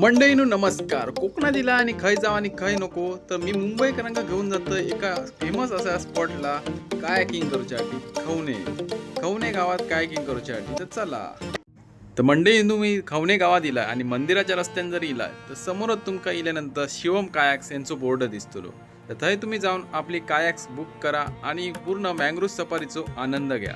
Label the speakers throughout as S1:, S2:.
S1: मंडळीनो नमस्कार. कोकणात दिला आणि खय जाव आणि खय नको तर मी मुंबईकरांना घेऊन जातो एका फेमस असा स्पॉटला कायाकिंग करूच्यासाठी खवणे. खवणे गावात कायाकिंग करूच्यासाठी तर चला. तर मंडळी मी खवणे गावात इला आणि मंदिराच्या रस्त्यान जर इला तर समोरच तुमका इल्यानंतर शिवम कायाक्स यांचो बोर्ड दिसतलो. तर थंय तुम्ही जाऊन आपली कायाक्स बुक करा आणि पूर्ण मँग्रोव सफारीचो आनंद घ्या.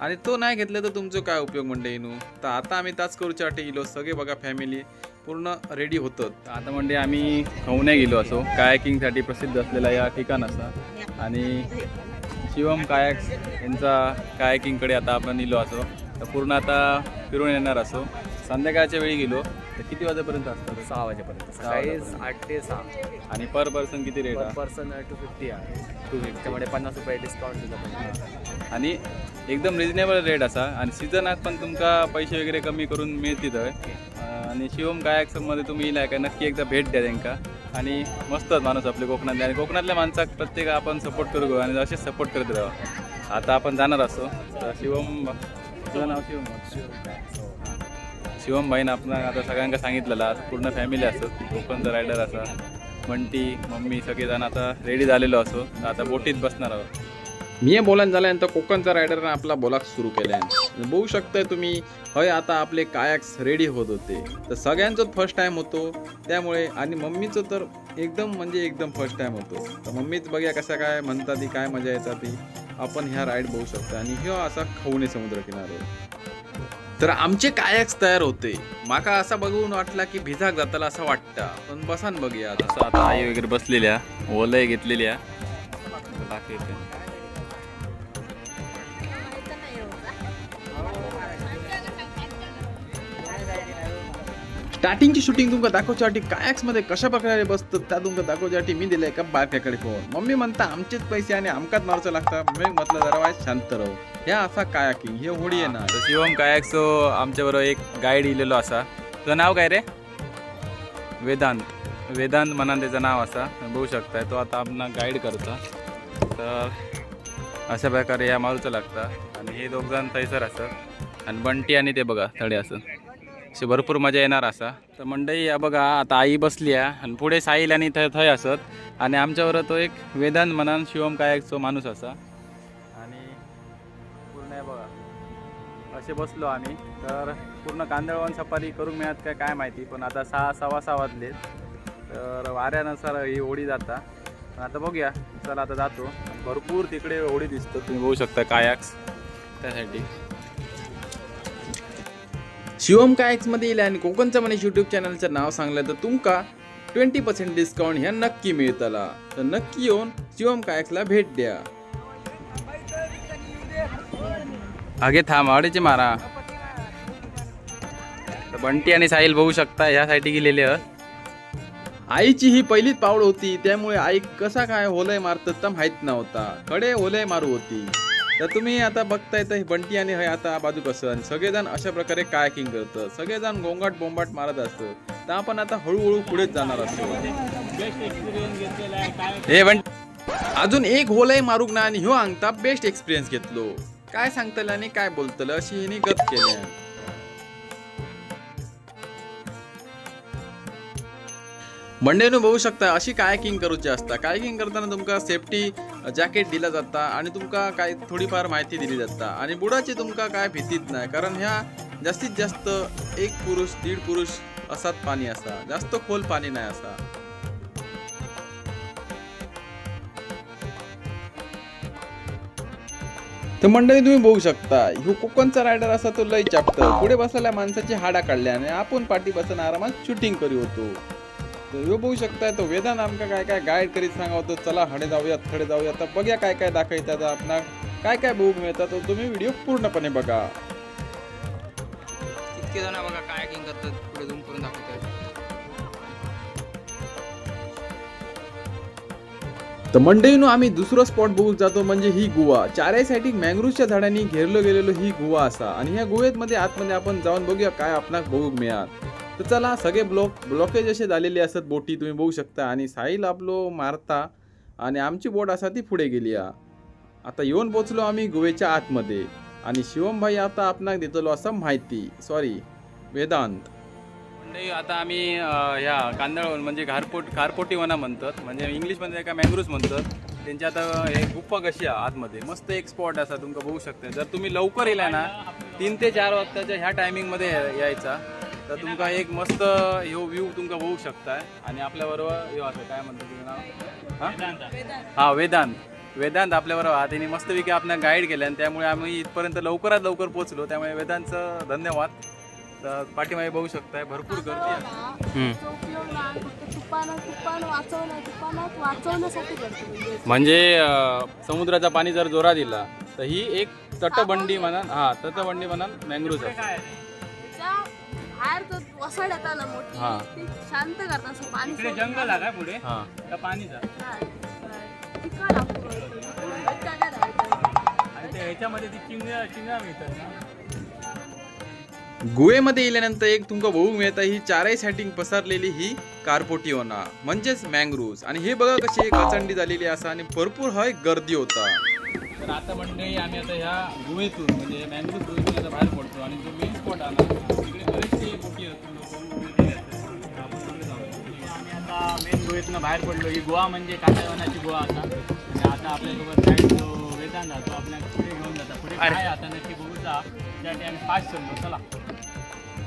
S1: आणि तो नाही घेतला तर तुमचो काय उपयोग म्हणजे तर आता आम्ही ताच करूच्यासाठी इलो सगळे बघा फॅमिली पूर्ण रेडी होतो. आता म्हणजे आम्ही खवणे गेलो असो. कायाकिंगसाठी प्रसिद्ध असलेला या ठिकाण असा. आणि शिवम कायक्स यांचा कायाकिंगकडे आता आपण इलो असो. तर पूर्ण आता फिरून येणार असो. संध्याकाळच्या वेळी गेलो. तर किती वाजेपर्यंत असतं
S2: सहा वाजेपर्यंत. सकाळी. आठ ते सहा.
S1: आणि पर पर्सन किती रेट
S2: पर
S1: आहे
S2: पर्सन टू फिफ्टी आहे.
S1: टू फिफ्टी
S2: त्याच्यामध्ये पन्नास रुपये डिस्काउंट दिलं
S1: आणि एकदम रिजनेबल रेट असा. आणि सीझनात पण तुमका पैसे वगैरे कमी करून मिळतील आणि शिवम कायाक्समध्ये तुम्ही इलाय का? नक्की एकदा भेट द्या त्यांका. आणि मस्तच माणूस आपले कोकणातले. आणि कोकणातल्या माणसाक प्रत्येक आपण सपोर्ट करू गो आणि असेच सपोर्ट करत राहा. आता आपण जाणार असो. तर शिवम तुझं नाव शिवम? शिवम भाईनं आपण आता सगळ्यांका सांगितलेला. पूर्ण फॅमिली असत कोकणचा रायडर असा. बंटी मम्मी सगळेजण आता रेडी झालेलो असो. आता बोटीत बसणार आहोत. मी बोलायला झाल्यानंतर कोकणचा रायडरनं आपला बोलाक सुरू आहे बघू शकताय तुम्ही हय आता आपले कायक्स रेडी होत होते. तर सगळ्यांचंच फर्स्ट टाइम होतो. त्यामुळे आणि मम्मीचं तर एकदम म्हणजे एकदम फर्स्ट टाइम होतो. तर मम्मीच बघूया कसं काय म्हणतात ती काय मजा येतात ती. आपण ह्या राईड बघू शकतो आणि ह्यो असा खवणे समुद्र किनारो तर आमचे कायक्स तयार होते. माका असा बघून वाटला की भिजाक जाताला असं वाटतं. पण बसान बघूया. जसं आता आई वगैरे बसलेल्या ओलय घेतलेल्या. स्टार्टिंगची शूटिंग तुमका दाखवच्यासाठी कायक्समध्ये कशा प्रकारे बसतात त्या तुमका दाखवच्यासाठी मी दिले एका बारक्याकडे फोन मम्मी म्हणता आमचेच पैसे आणि आमकाच मारचं लागतं मी म्हटलं जरा वाय शांत राहू. ह्या असा कायाकिंग हे होडी आहे ना. शिवम कायक्सो आमच्या बरोबर एक गाईड इलेलो असा. तुझं नाव काय रे? वेदांत. वेदांत म्हणान त्याचं नाव असा. बघू शकताय तो आता आपण गाईड करतो. तर अशा प्रकारे या मारूचं लागतं. आणि हे दोघ जण थैसर असत आणि बंटी आणि ते बघा थडे असत अशी भरपूर मजा येणार असा. तर मंडई या बघा आता आई बसली आहे आणि पुढे साईल आणि थंय थंय असत. आणि आमच्यावर तो एक वेदांत म्हणान शिवम कायकचो माणूस असा. आणि पूर्ण बघा. असे बसलो आम्ही. तर पूर्ण कांदळवन सफारी करून मिळत काय काय माहिती. पण आता सहा सव्वा सहा वाजले तर वाऱ्यानुसार ही ओढी जाता. पण आता बघूया. चला आता जातो. भरपूर तिकडे होडी दिसतो तुम्ही बघू शकता कायाक्स. त्यासाठी. शिवम कायक्समध्ये येईल आणि कोकणचं मनीष यूट्यूब चॅनलचं नाव सांगलं तर तुमका ट्वेंटी पर्सेंट डिस्काउंट ह्या नक्की मिळतला. तर नक्की येऊन शिवम कायक्सला भेट द्या. आगे थांब आवडीचे मारा. तर बंटी आणि साहिल बघू शकता ह्यासाठी गेलेले आहेत. आईची ही पहिलीच पावड होती त्यामुळे आई कसा काय होलय मारतात तर माहीत नव्हता. कडे होलय मारू होती. तर तुम्ही आता बघताय तर बंटी आणि हे आता बाजू कसं आणि सगळेजण अशा प्रकारे कायकिंग करतं. सगळेजण गोंगाट बोंबाट मारत असतं. तर आपण आता हळूहळू पुढेच जाणार असतो. हे बंट अजून एक होलय मारूक ना आणि ह्यो अंगता बेस्ट एक्सपिरियन्स घेतलो. काय सांगतलं आणि काय बोलतलं अशी हिने गत केल्या. मंडेनं बघू शकता अशी कायकिंग करूची असता. कायकिंग करताना तुमका सेफ्टी जॅकेट दिला जाता आणि तुमका काय थोडीफार माहिती दिली जाता. आणि बुडाची तुमका काय भीतीत नाही कारण ह्या जास्तीत जास्त एक पुरुष दीड पुरुष असाच पाणी असा. जास्त खोल पाणी नाही असा. तर मंडळी तुम्ही बघू शकता ह्यो कोकणचा रायडर असा तो लय चापत. पुढे बसलेल्या माणसाची हाडा काढल्या आणि आपण पाठी बसून आरामात शूटिंग करी होतो. तर ह्यो बघू शकताय तो वेदांत आमका काय काय गाईड करीत सांगा होतो चला हडे जाऊयात थडे जाऊयात. तर बघूया काय काय दाखवतात आपणा काय काय बघू मिळतात तो तुम्ही व्हिडिओ पूर्णपणे बघा.
S3: इतके जण बघा कायाकिंग करतात पुढे झूम करून दाखवतात.
S1: तर मंडईनो आम्ही दुसरं स्पॉट बघू जातो म्हणजे ही गुवा चारही साईडी मँग्रोवच्या झाडांनी घेरलो गेलेलो ही गुवा असा. आणि ह्या गुहेमध्ये आतमध्ये आपण जाऊन बघूया काय आपणाक बघू मिळात तर चला सगळे ब्लॉक ब्लॉकेज असे झालेले असतात बोटी तुम्ही बघू शकता. आणि साहिल आपलो मारता आणि आमची बोट असा ती पुढे गेली आता येऊन पोचलो आम्ही गोवेच्या आतमध्ये. आणि शिवम भाई आता आपणाक देतलो असं माहिती. सॉरी वेदांत.
S4: मंडळी आता आम्ही ह्या कांदळवन म्हणजे घारपोट घारपोटी वना म्हणतात. म्हणजे इंग्लिशमध्ये एका मँग्रूज म्हणतात. त्यांची आता हे गुप्पा कशी आहे आतमध्ये? मस्त एक स्पॉट असा तुमका बघू शकता. जर तुम्ही लवकर येला ना तीन ते चार वाजताच्या ह्या टायमिंगमध्ये यायचा. तर तुमका एक मस्त ह्यो व्ह्यू तुमका बघू शकताय. आणि आपल्याबरोबर ह्यो असं काय म्हणतो तुझं नाव? हा? हा वेदांत. वेदांत आपल्याबरोबर हा त्यांनी मस्तपैकी आपल्याला गाईड केलं. आणि त्यामुळे आम्ही इथपर्यंत लवकरात लवकर पोहोचलो. त्यामुळे वेदांतचं धन्यवाद. तर पाठीमागे बघू शकताय भरपूर गर्दी आहे.
S5: म्हणजे
S4: समुद्राचा पाणी जर जोरा दिला तर ही एक तटबंडी म्हणा हा तटबंडी म्हणा
S5: त्याच्या बाहेर तो वसड येता ना मोठी
S4: हा.
S5: ती शांत करता असं पाणी
S6: जंगल आहे काय पुढे?
S4: हा.
S5: एक राहायचं.
S6: आणि ह्याच्यामध्ये ती चिंगळ्या चिंगळ्या मिळतात ना.
S4: गुहेमध्ये गेल्यानंतर एक तुमका बघू मिळतं ही चारही सेटिंग पसरलेली ही कार्पोटिओना म्हणजेच मँग्रोव्ज आणि हे बघा कशी एक अचंडी झालेली असा आणि भरपूर हय गर्दी होता. तर आता मंडळी आम्ही आता ह्या गुहेतून म्हणजे गुहेतून आता बाहेर पडतो आणि जो मेन स्पॉट आला तिकडे
S6: आता मेन गोव्यातनं बाहेर पडलो. ही गोवा म्हणजे कांदळवनाची गोवा आता. आणि आता आपल्यासोबत गाईड जो वेदांत तो आपल्याला पुढे घेऊन जाता. पुढे काय आता नक्की बघूचा त्यासाठी आम्ही फास्ट चाललो चला.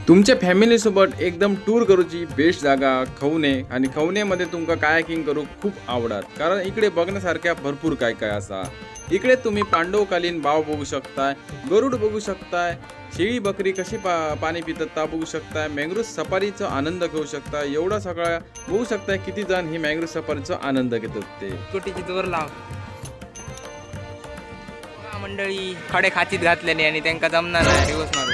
S4: तुमच्या फॅमिलीसोबत एकदम टूर करूची बेस्ट जागा खवणे. आणि खवणेमध्ये तुमका कायाकिंग करू खूप आवडत. कारण इकडे बघण्यासारख्या भरपूर काय काय असा. इकडे तुम्ही पांडवकालीन बाव बघू शकताय गरुड बघू शकताय शेळी बकरी कशी पा पाणी पितात ता बघू शकताय मँग्रोव सफारीचा आनंद घेऊ शकता एवढा सगळा बघू शकताय किती जण ही मँग्रोव सफारीचा आनंद घेतात ते.
S3: कोटीची दोर लाव. मंडळी खडे खाचीत घातलेले आणि त्यांका जमणार नाही दिवस मारू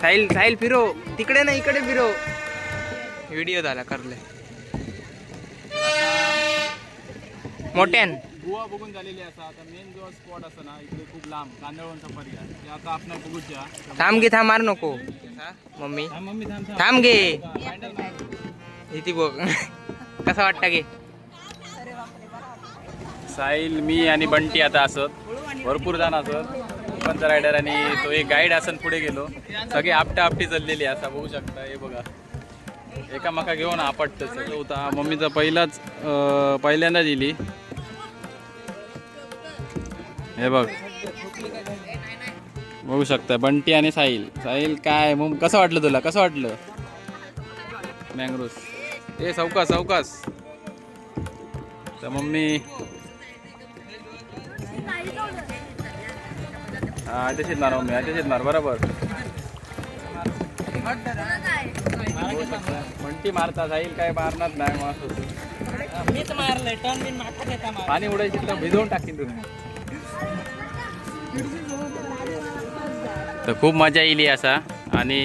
S3: साहिल साहिल फिरो. तिकडे ना इकडे फिरो. व्हिडिओ झाला करले. मोठ्यान
S4: गोवा बघून झालेली असा आता. मेन जो स्पॉट असा ना इकडे खूप लांब कांदळवन सफारी आहे ते आता आपण बघूच्या
S3: थांब घे थांब मार नको. मम्मी.
S4: मम्मी थांब
S3: थांब. घे इथे बघ. कसा वाटतं घे
S4: साहिल मी आणि बंटी आता असत. भरपूर जण असत. पंच रायडर आणि तो एक गाईड असत पुढे गेलो. सगळी आपटा आपटी चाललेली असा बघू शकता हे बघा. एकामेका घेऊन आपटत सगळं. होता मम्मीचा पहिलाच पहिल्यांदा दिली. हे बघ. बघू शकता बंटी आणि साहिल. साहिल काय मग कसं वाटलं तुला? कसं वाटलं? मँग्रोस ए सौकास सावकास तर मम्मी हा तशीच मार मम्मी बरोबर. म्हणती मारता जाईल काय मारणार नाही मारत होती.
S3: मीच मारलंय टर्न बिन घेता
S4: पाणी उडायची तर भिजवून टाकीन तुम्ही. तर खूप मजा येईल असा आणि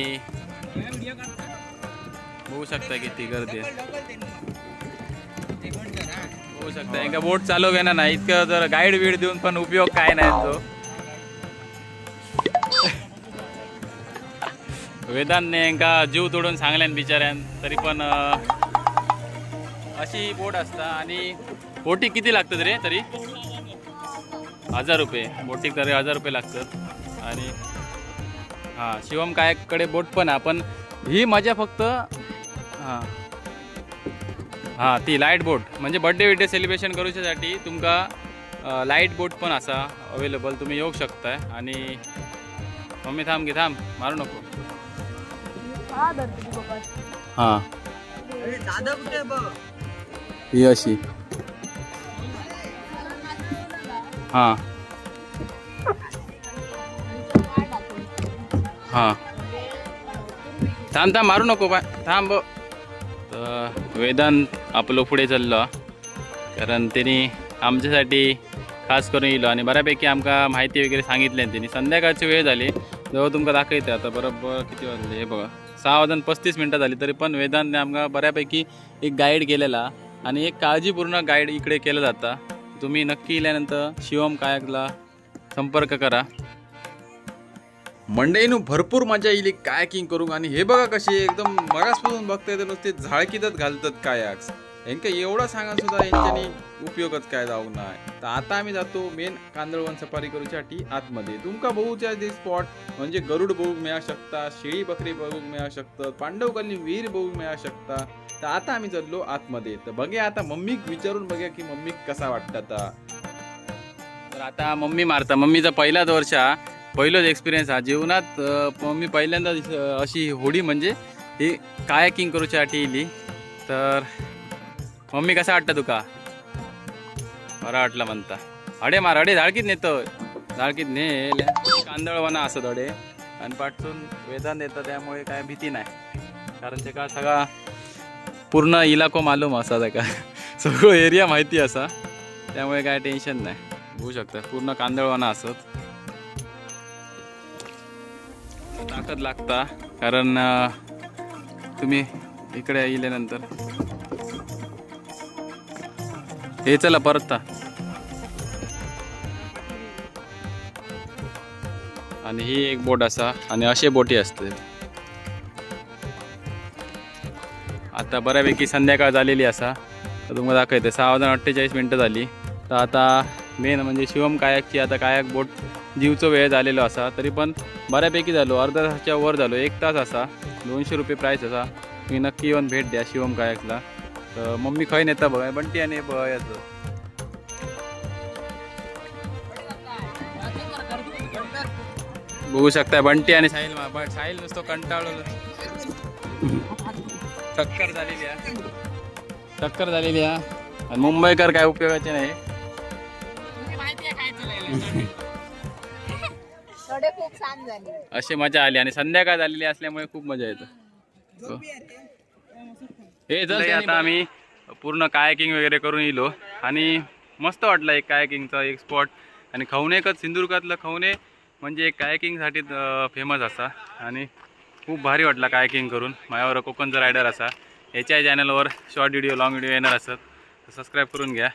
S4: बघू शकता किती गर्दी. बघू शकता एका बोट चालू घेणार नाही इतकं जर गाईड बीड देऊन पण उपयोग काय नाही तो. वेदांतने एका जीव तोडून सांगल्यान बिचाऱ्यान तरी पण अशी बोट असता आणि बोटी किती लागतात रे तरी? हजार रुपये. बोटी तरी हजार रुपये लागतात. आणि हां शिवम कायकडे बोट पण आहे पण ही मजा फक्त हां हां ती लाइट बोट. म्हणजे बड्डे बिड्डे सेलिब्रेशन करूच्यासाठी तुमका लाइट बोट पण असा अवेलेबल तुम्ही येऊ शकताय. आणि मम्मी थांब घे थांब मारू नको.
S5: हा. धरतो ती
S4: ही अशी. हा. हा. थांब थांब मारू नको बा. थांब. तर वेदांत आपलं पुढे चाललो. कारण त्यांनी आमच्यासाठी खास करून येलो आणि बऱ्यापैकी आमका माहिती वगैरे सांगितली त्यांनी. संध्याकाळची वेळ झाली. जवळ तुमका दाखवते आता बरोबर किती वाजले हे बघा. सहा वाजून पस्तीस मिनटं झाली तरी पण वेदांतने आमका बऱ्यापैकी एक गाईड केलेला आणि एक काळजीपूर्ण गाईड इकडे केलं जाता. तुम्ही नक्की इल्यानंतर शिवम कायकला संपर्क करा. मंडईनं भरपूर मजा येईल कायकिंग करू? आणि हे बघा कशी एकदम मगासपासून बघता तर नुसते झाळकीतच घालतात कायाक्स. यांका एवढं सांगा सुद्धा यांच्यानी उपयोगच काय जाऊ नाय तर आता आम्ही जातो मेन कांदळवन सफारी करूच्यासाठी आतमध्ये. तुमका बघूच्या ते स्पॉट म्हणजे गरुड बघूक मिळा शकता शेळी बकरी बघूक मिळा शकतात पांडवकल्ली विहीर बघूक मिळा शकता तर आता आम्ही चाललो आतमध्ये. तर बघ्या आता मम्मीक विचारून बघ्या की मम्मी कसा वाटतात आता. तर आता मम्मी मारता. मम्मीचा पहिलाच वर्ष हा. पहिलोच एक्सपिरियन्स हा. जीवनात मम्मी पहिल्यांदा अशी होडी म्हणजे ही कायाकिंग करूच्यासाठी इली तर मम्मी कसा वाटतं तुका? बरा वाटला म्हणता. अडे मार अडे झाडकीत नेतो. झाडकीत नेल. कांदळवाना असत अडे. आणि पाठसून वेदांत येतं त्यामुळे काय भीती नाही. कारण ते का सगळा पूर्ण इलाको मालूम असा त्याका सगळं एरिया माहिती असा. त्यामुळे काय टेन्शन नाही. होऊ शकतं. पूर्ण कांदळवाना असत. ताकद लागता. कारण तुम्ही इकडे येल्यानंतर हे चला परत आणि ही एक बोट असा आणि असे बोटी असते आता बऱ्यापैकी संध्याकाळ झालेली असा. तर तुम्हाला दाखवते सहा वाजून अठ्ठेचाळीस मिनटं झाली. तर आता मेन म्हणजे शिवम कायाकची आता कायाक बोट जीवचं वेळ झालेलो असा. तरी पण बऱ्यापैकी झालो अर्धा तासाच्या वर झालो. एक तास असा दोनशे रुपये प्राईस असा. तुम्ही नक्की येऊन भेट द्या शिवम कायाकला. तर मम्मी खंय नेता बघा बंटी आणि बघायचं बघू शकता बंटी आणि साहिल बट साहिल नुसतं कंटाळलो टक्कर झालेली आहे. टक्कर झालेली आहे. आणि मुंबईकर काय उपयोगाचे नाही. अशी मजा आली आणि संध्याकाळ झालेली असल्यामुळे खूप मजा येतं. हे जर आता आम्ही पूर्ण कायाकिंग वगैरे करून येलो आणि मस्त वाटलं एक कायाकिंगचा एक स्पॉट आणि खवणेकच सिंधुदुर्गातलं खवणे म्हणजे एक कायाकिंगसाठी फेमस असा. आणि खूप भारी वाटला कायाकिंग करून. माझ्यावर कोकणचा रायडर असा. याच्या चॅनलवर शॉर्ट व्हिडिओ लॉंग व्हिडिओ येणार असत. तर सबस्क्राईब करून घ्या.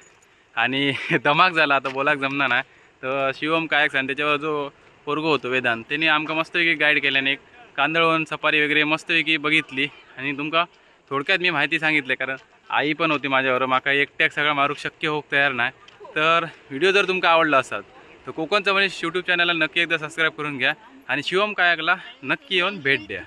S4: आणि धमाक झाला आता बोलाक जमणार नाही. तर शिवम कायक्स आणि त्याच्यावर जो पोरगो होतो वेदांत त्यांनी आमकां मस्तपैकी गाईड केल्याने एक कांदळवन सफारी वगैरे मस्तपैकी बघितली. आणि तुमका थोडक्यात मी माहिती सांगितली कारण आई पण होती माझ्यावर माका एकट्याक सगळं मारूक शक्य होऊक तयार नाही. तर व्हिडिओ जर तुमका आवडला असाल तर कोकणचं म्हणजे यूट्यूब चॅनलला नक्की एकदा सबस्क्राईब करून घ्या. आणि शिवम कायकला नक्की येऊन भेट द्या.